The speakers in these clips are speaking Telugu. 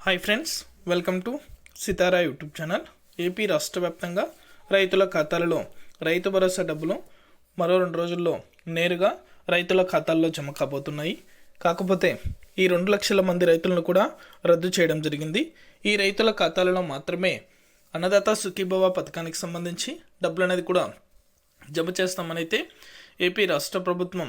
Hi friends welcome to Sitara YouTube channel AP రాష్ట్ర వ్యాప్తంగా రైతుల ఖాతాలలో రైతు భరోసా డబ్బులు మరో రెండు రోజుల్లో నేరుగా రైతుల ఖాతాల్లో జమ కాబోతున్నాయి. కాకపోతే ఈ రెండు లక్షల మంది రైతులను కూడా రద్దు చేయడం జరిగింది. ఈ రైతుల ఖాతాలలో మాత్రమే అన్నదాత సుఖీభవ పథకానికి సంబంధించి డబ్బులు అనేది కూడా జమ చేస్తామనైతే ఏపీ రాష్ట్ర ప్రభుత్వం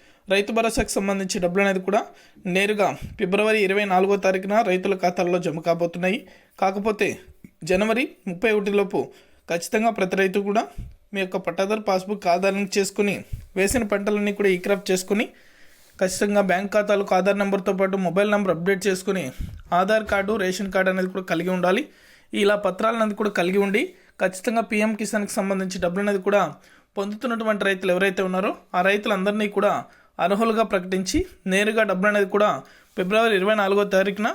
రైతు భరోసాకు సంబంధించి డబ్బులు అనేది కూడా నేరుగా ఫిబ్రవరి ఇరవై నాలుగో తారీఖున రైతుల ఖాతాల్లో జమ కాబోతున్నాయి. కాకపోతే జనవరి ముప్పై ఒకటిలోపు ఖచ్చితంగా ప్రతి రైతు కూడా మీ యొక్క పట్టాదారు పాస్బుక్ ఆధారం చేసుకుని వేసిన పంటలన్నీ కూడా ఈ క్రాప్ చేసుకుని ఖచ్చితంగా బ్యాంక్ ఖాతాలకు ఆధార్ నెంబర్తో పాటు మొబైల్ నెంబర్ అప్డేట్ చేసుకుని ఆధార్ కార్డు రేషన్ కార్డు అనేది కూడా కలిగి ఉండాలి. ఇలా పత్రాలు అనేది కూడా కలిగి ఉండి ఖచ్చితంగా పీఎం కిసాన్కి సంబంధించి డబ్బులు అనేది కూడా పొందుతున్నటువంటి రైతులు ఎవరైతే ఉన్నారో ఆ రైతులందరినీ కూడా అర్హులుగా ప్రకటించి నేరుగా డబ్బులు అనేది కూడా ఫిబ్రవరి ఇరవై నాలుగో తారీఖున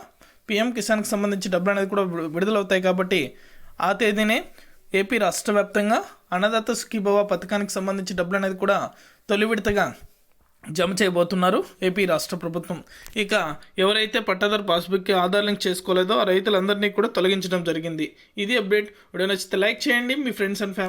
పీఎం కిసాన్కి సంబంధించి డబ్బులు అనేది కూడా విడుదలవుతాయి కాబట్టి ఆ తేదీనే ఏపీ రాష్ట్ర వ్యాప్తంగా అన్నదాత సుఖీభవ పథకానికి సంబంధించి డబ్బులు అనేది కూడా తొలి విడతగా జమ చేయబోతున్నారు ఏపీ రాష్ట్ర ప్రభుత్వం. ఇక ఎవరైతే పట్టాదారు పాస్బుక్కి ఆధార్ లింక్ చేసుకోలేదో ఆ రైతులందరినీ కూడా తొలగించడం జరిగింది. ఇది అప్డేట్. వీడియో నచ్చితే లైక్ చేయండి. మీ ఫ్రెండ్స్ అండ్ ఫ్యామిలీ